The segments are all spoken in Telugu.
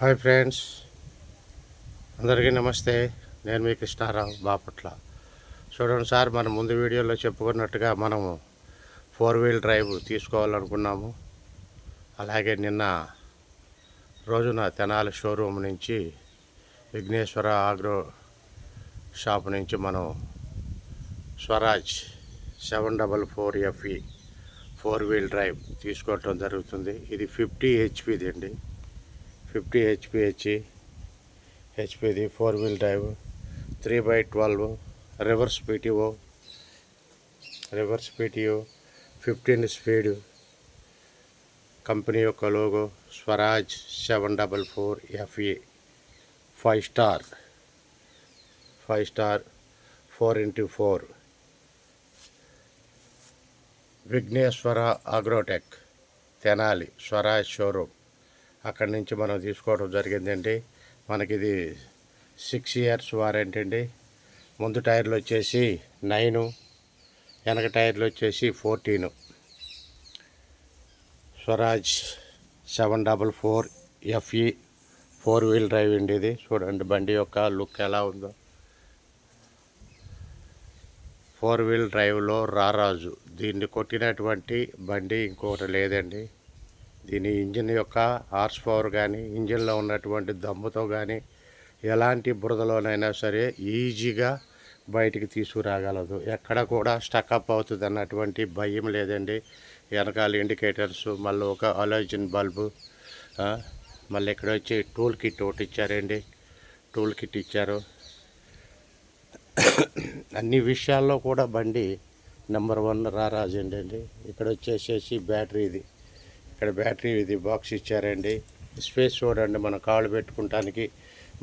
Hi friends. అందరికీ నమస్తే. నేను మీ కృష్ణారావు బాపట్ల. చూడండి సార్ మనం ముందు వీడియోలో చెప్పుకున్నట్టుగా మనము ఫోర్ వీల్ డ్రైవ్ తీసుకోవాలనుకున్నాము. అలాగే నిన్న రోజున తెనాలి షోరూమ్ నుంచి విఘ్నేశ్వర ఆగ్రో షాప్ నుంచి మనం Swaraj seven double four FE four wheel drive తీసుకోవటం జరుగుతుంది. ఇది ఫిఫ్టీ హెచ్పిది అండి ఫిఫ్టీ హెచ్పిహెచ్ హెచ్పిది four wheel drive three by twelve reverse PTO reverse PTO fifteen speed company యొక్క logo Swaraj seven double four FE five star five star four into four. Vighneshwara agrotech Tenali Swaraj showroom. అక్కడి నుంచి మనం తీసుకోవడం జరిగిందండి. మనకి ఇది సిక్స్ ఇయర్స్ వారంటీ అండి. ముందు టైర్లు వచ్చేసి నైను వెనక టైర్లు వచ్చేసి fourteen Swaraj seven double four FE four wheel drive అండి ఇది. చూడండి బండి యొక్క లుక్ ఎలా ఉందో. ఫోర్ వీల్ డ్రైవ్లో రారాజు. దీన్ని కొట్టినటువంటి బండి ఇంకొకటి లేదండి. దీని ఇంజిన్ యొక్క హార్స్ పవర్ కానీ ఇంజిన్లో ఉన్నటువంటి దమ్ముతో కానీ ఎలాంటి బురదలోనైనా సరే ఈజీగా బయటికి తీసుకురాగలదు. ఎక్కడ కూడా స్టక్అప్ అవుతుంది అన్నటువంటి భయం లేదండి. వెనకాల ఇండికేటర్స్ మళ్ళీ ఒక అలోజిన్ బల్బు మళ్ళీ ఇక్కడ వచ్చి టూల్ కిట్ ఒకటి ఇచ్చారండి. టూల్ కిట్ ఇచ్చారు. అన్ని విషయాల్లో కూడా బండి నెంబర్ వన్ రారాజండి అండి. ఇక్కడ వచ్చేసేసి బ్యాటరీ ఇది. ఇక్కడ బ్యాటరీ ఇది బాక్స్ ఇచ్చారండి. స్పేస్ చూడండి మన కాళ్ళు పెట్టుకుంటానికి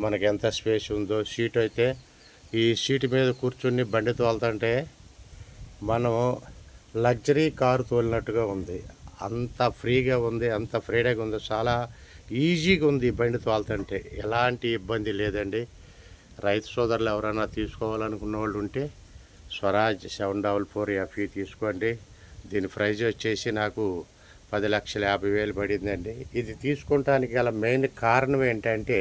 మనకి ఎంత స్పేస్ ఉందో. సీట్ అయితే ఈ సీట్ మీద కూర్చుని బండి తోలుతుంటే మనం లగ్జరీ కారు తోలినట్టుగా ఉంది. అంత ఫ్రీగా ఉంది అంత ఫ్రీడగా ఉంది చాలా ఈజీగా ఉంది బండి తోలుతుంటే. ఎలాంటి ఇబ్బంది లేదండి. రైతు సోదరులు ఎవరైనా తీసుకోవాలనుకున్న వాళ్ళు ఉంటే Swaraj seven double four FE తీసుకోండి. దీని ప్రైజ్ వచ్చేసి నాకు పది లక్షల యాభై వేలు పడిందండి. ఇది తీసుకుంటానికి గల మెయిన్ కారణం ఏంటంటే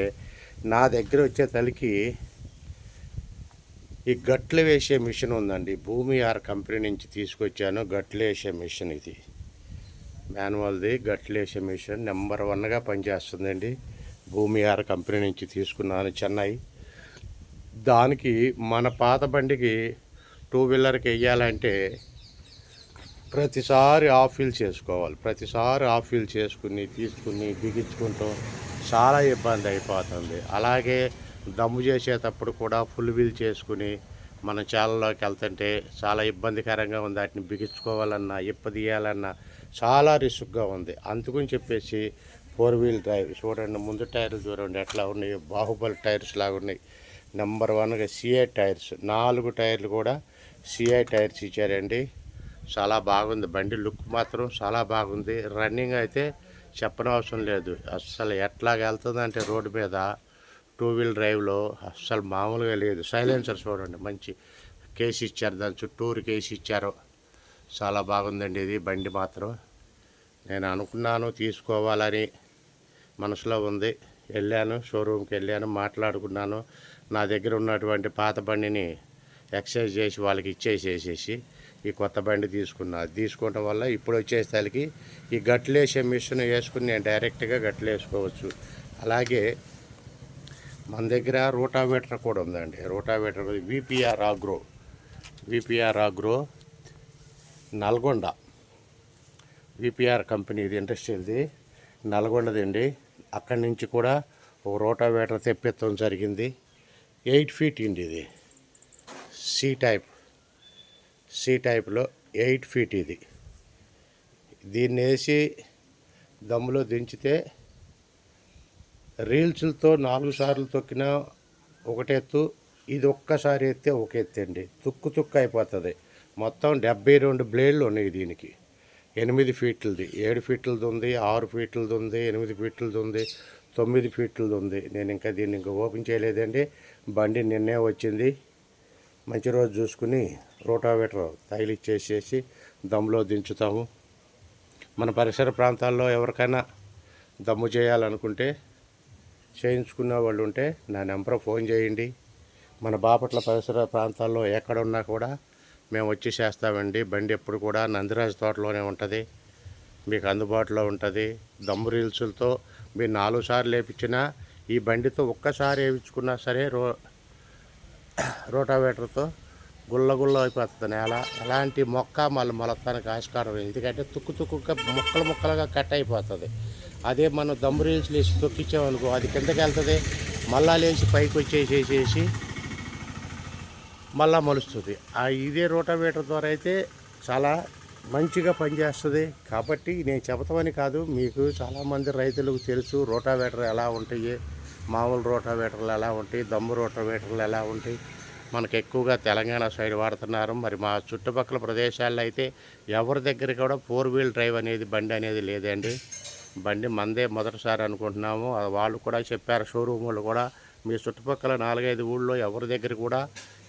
నా దగ్గర వచ్చే తలకి ఈ గట్లు వేసే మిషన్ ఉందండి. భూమి ఆర్ కంపెనీ నుంచి తీసుకొచ్చాను గట్లు వేసే మిషన్ ఇది. మాన్యువల్ది గట్లు వేసే మిషన్ నెంబర్ వన్గా పనిచేస్తుందండి. భూమి ఆర్ కంపెనీ నుంచి తీసుకున్నాను చెన్నై. దానికి మన పాత బండికి టూ వీలర్కి వెయ్యాలంటే ప్రతిసారి ఆఫ్ చేసుకోవాలి. ప్రతిసారి ఆఫ్ చేసుకుని తీసుకుని బిగించుకుంటూ చాలా ఇబ్బంది అయిపోతుంది. అలాగే దమ్ము చేసేటప్పుడు కూడా ఫుల్ వీల్ చేసుకుని మన చాలలోకి వెళ్తుంటే చాలా ఇబ్బందికరంగా ఉంది. వాటిని బిగించుకోవాలన్నా ఇప్పదీయాలన్నా చాలా రిస్క్గా ఉంది. అందుకని చెప్పేసి ఫోర్ వీల్ డ్రైవ్. చూడండి ముందు టైర్లు చూడండి ఎట్లా ఉన్నాయి? బాహుబలి టైర్స్ లాగా ఉన్నాయి. నెంబర్ వన్గా సిఐ టైర్స్. నాలుగు టైర్లు కూడా సిఐ టైర్స్ ఇచ్చారండి. చాలా బాగుంది. బండి లుక్ మాత్రం చాలా బాగుంది. రన్నింగ్ అయితే చెప్పనవసరం లేదు. అస్సలు ఎట్లాగ వెళ్తుందంటే రోడ్డు మీద టూ వీల్ డ్రైవ్లో అస్సలు మామూలుగా లేదు. సైలెన్సర్ చూడండి మంచి కేసు ఇచ్చారు. దాని చుట్టూరు కేసు ఇచ్చారు. చాలా బాగుందండి ఇది బండి మాత్రం. నేను అనుకున్నాను తీసుకోవాలని మనసులో ఉంది. వెళ్ళాను షోరూమ్కి వెళ్ళాను మాట్లాడుకున్నాను. నా దగ్గర ఉన్నటువంటి పాత బండిని ఎక్సైజ్ చేసి వాళ్ళకి ఇచ్చేసేసేసి ఈ కొత్త బండి తీసుకున్నా. అది వల్ల ఇప్పుడు వచ్చే స్థాయికి ఈ గట్లు వేసే మిషన్ వేసుకుని నేను డైరెక్ట్గా గట్లు వేసుకోవచ్చు. అలాగే మన దగ్గర రోటావేటర్ కూడా ఉందండి. Rotavator VPR agro. VPR agro Nalgonda. VPR company ఇది ఇండస్ట్రియల్ది నల్గొండది అండి అక్కడి నుంచి కూడా ఒక రోటావేటర్ తెప్పించడం జరిగింది. ఎయిట్ ఫీట్ ఇండి ఇది. C type. సి టైప్లో ఎయిట్ ఫీట్ ఇది. దీన్ని వేసి దమ్ములో దించితే రీల్స్లతో నాలుగు సార్లు తొక్కినా ఒకటెత్తు ఇది ఒక్కసారి ఎత్తే ఒక ఎత్తండి తుక్కు తుక్కు అయిపోతుంది. మొత్తం డెబ్బై రెండు బ్లేడ్లు ఉన్నాయి దీనికి. ఎనిమిది ఫీట్లది. ఏడు ఫీట్లది ఉంది ఆరు ఫీట్లది ఉంది ఎనిమిది ఫీట్లది ఉంది తొమ్మిది ఫీట్లది ఉంది. నేను ఇంకా దీన్ని ఇంకా ఓపెన్ చేయలేదండి. బండి నిన్నే వచ్చింది. మంచి రోజు చూసుకుని రోటావేటర్ తగిలిచ్చేసేసి దమ్లో దించుతాము. మన పరిసర ప్రాంతాల్లో ఎవరికైనా దమ్ము చేయాలనుకుంటే చేయించుకున్న వాళ్ళు ఉంటే నా నెంబర్ ఫోన్ చేయండి. మన బాపట్ల పరిసర ప్రాంతాల్లో ఎక్కడున్నా కూడా మేము వచ్చి చేస్తామండి. బండి ఎప్పుడు కూడా నందిరాజు తోటలోనే ఉంటుంది. మీకు అందుబాటులో ఉంటుంది. దమ్ము రీల్సులతో మీరు నాలుగు సార్లు వేయించినా ఈ బండితో ఒక్కసారి వేయించుకున్నా సరే రో రోటావేటర్తో గుల్ల గుల్ల అయిపోతుంది. నేల అలాంటి మొక్క మళ్ళీ మొలతానికి ఆస్కారం ఎందుకంటే తుక్కు తుక్కుగా ముక్కలు ముక్కలుగా కట్ అయిపోతుంది. అదే మనం దమ్ము రీల్స్ లేచి తొక్కించామనుకో అది కిందకి వెళ్తుంది. మళ్ళా లేచి పైకి వచ్చేసేసేసి మళ్ళా మలుస్తుంది. ఆ ఇదే రోటావేటర్ ద్వారా అయితే చాలా మంచిగా పనిచేస్తుంది. కాబట్టి నేను చెబుతామని కాదు మీకు చాలామంది రైతులకు తెలుసు రోటావేటర్ ఎలా ఉంటాయి మామూలు రోటావేటర్లు ఎలా ఉంటాయి దమ్ము రోటావేటర్లు ఎలా ఉంటాయి? మనకు ఎక్కువగా తెలంగాణ సైడ్ వాడుతున్నారు. మరి మా చుట్టుపక్కల ప్రదేశాల్లో అయితే ఎవరి దగ్గర కూడా ఫోర్ వీల్ డ్రైవ్ అనేది బండి అనేది లేదండి. బండి మందే మొదటిసారి అనుకుంటున్నాము. వాళ్ళు కూడా చెప్పారు షోరూమ్ వాళ్ళు కూడా మీ చుట్టుపక్కల నాలుగైదు ఊళ్ళో ఎవరి దగ్గర కూడా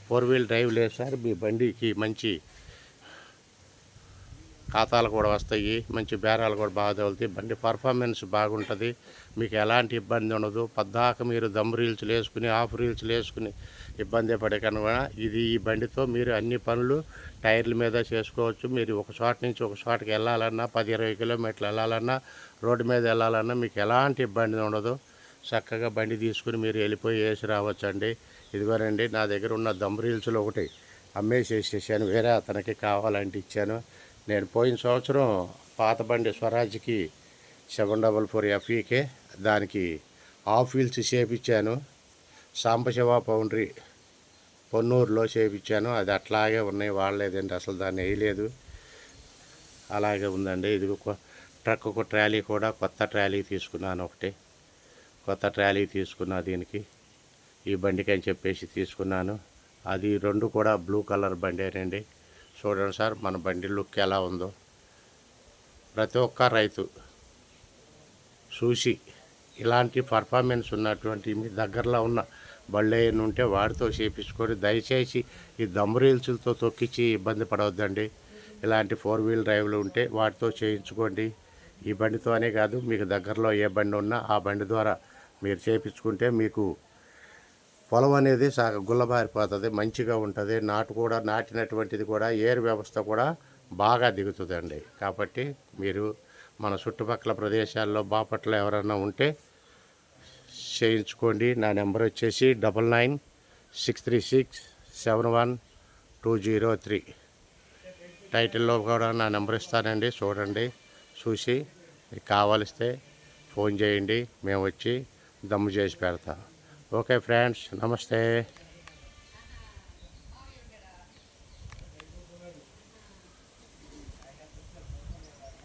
ఫోర్ వీల్ డ్రైవ్ లేదు సార్. మీ బండికి మంచి ఖాతాలు కూడా వస్తాయి మంచి బేరాలు కూడా బాగా తగులుతాయి. బండి పర్ఫార్మెన్స్ బాగుంటుంది. మీకు ఎలాంటి ఇబ్బంది ఉండదు. పద్దాక మీరు దమ్ రీల్స్లు వేసుకుని ఆఫ్ రీల్స్లు వేసుకుని ఇబ్బంది పడే కనుక ఇది ఈ బండితో మీరు అన్ని పనులు టైర్ల మీద చేసుకోవచ్చు. మీరు ఒక చోట నుంచి ఒక చోటకి వెళ్ళాలన్నా పది ఇరవై కిలోమీటర్లు వెళ్ళాలన్నా రోడ్డు మీద వెళ్ళాలన్నా మీకు ఎలాంటి ఇబ్బంది ఉండదు. చక్కగా బండి తీసుకుని మీరు వెళ్ళిపోయి వేసి రావచ్చండి. ఇదిగోనండి నా దగ్గర ఉన్న దమ్ రీల్స్లో ఒకటి అమ్మేసేసేసాను వేరే అతనికి కావాలంటే ఇచ్చాను. నేను పోయిన సంవత్సరం పాత బండి స్వరాజ్కి సెవెన్ డబల్ ఫోర్ ఎఫ్ఈకే. దానికి హాఫ్ వీల్స్ చేపించాను సాంబశివ పౌండ్రీ పొన్నూరులో చేపించాను అది అట్లాగే ఉన్నాయి వాడలేదండి అసలు దాన్ని వేయలేదు. అలాగే ఉందండి. ఇది ట్రక్ ఒక ట్రాలీ కూడా కొత్త ట్రాలీ తీసుకున్నాను ఒకటి. కొత్త ట్రాలీ తీసుకున్నా దీనికి. ఈ బండికి అని చెప్పేసి తీసుకున్నాను. అది రెండు కూడా బ్లూ కలర్ బండేనండి. చూడండి సార్ మన బండి లుక్ ఎలా ఉందో. ప్రతి ఒక్క రైతు చూసి ఇలాంటి పర్ఫార్మెన్స్ ఉన్నటువంటి మీ దగ్గరలో ఉన్న బళ్ళు ఏమైనా ఉంటే వాడితో చేపించుకొని దయచేసి ఈ దమ్ము రీల్స్లతో తొక్కించి ఇబ్బంది పడవద్దండి. ఇలాంటి ఫోర్ వీల్ డ్రైవ్లు ఉంటే వాటితో చేయించుకోండి. ఈ బండితోనే కాదు మీకు దగ్గరలో ఏ బండి ఉన్నా ఆ బండి ద్వారా మీరు చేయించుకుంటే మీకు పొలం అనేది సాగ గుల్లబారిపోతుంది మంచిగా ఉంటుంది నాటు కూడా నాటినటువంటిది కూడా ఏరు వ్యవస్థ కూడా బాగా దిగుతుందండి. కాబట్టి మీరు మన చుట్టుపక్కల ప్రదేశాల్లో బాపట్ల ఎవరైనా ఉంటే చేయించుకోండి. నా నెంబర్ వచ్చేసి double nine six three six seven one two zero three. టైటిల్లో కూడా నా నెంబర్ ఇస్తానండి. చూడండి చూసి మీకు కావలిస్తే ఫోన్ చేయండి. మేము వచ్చి దమ్ము చేసి పెడతాం. ఓకే ఫ్రెండ్స్ నమస్తే.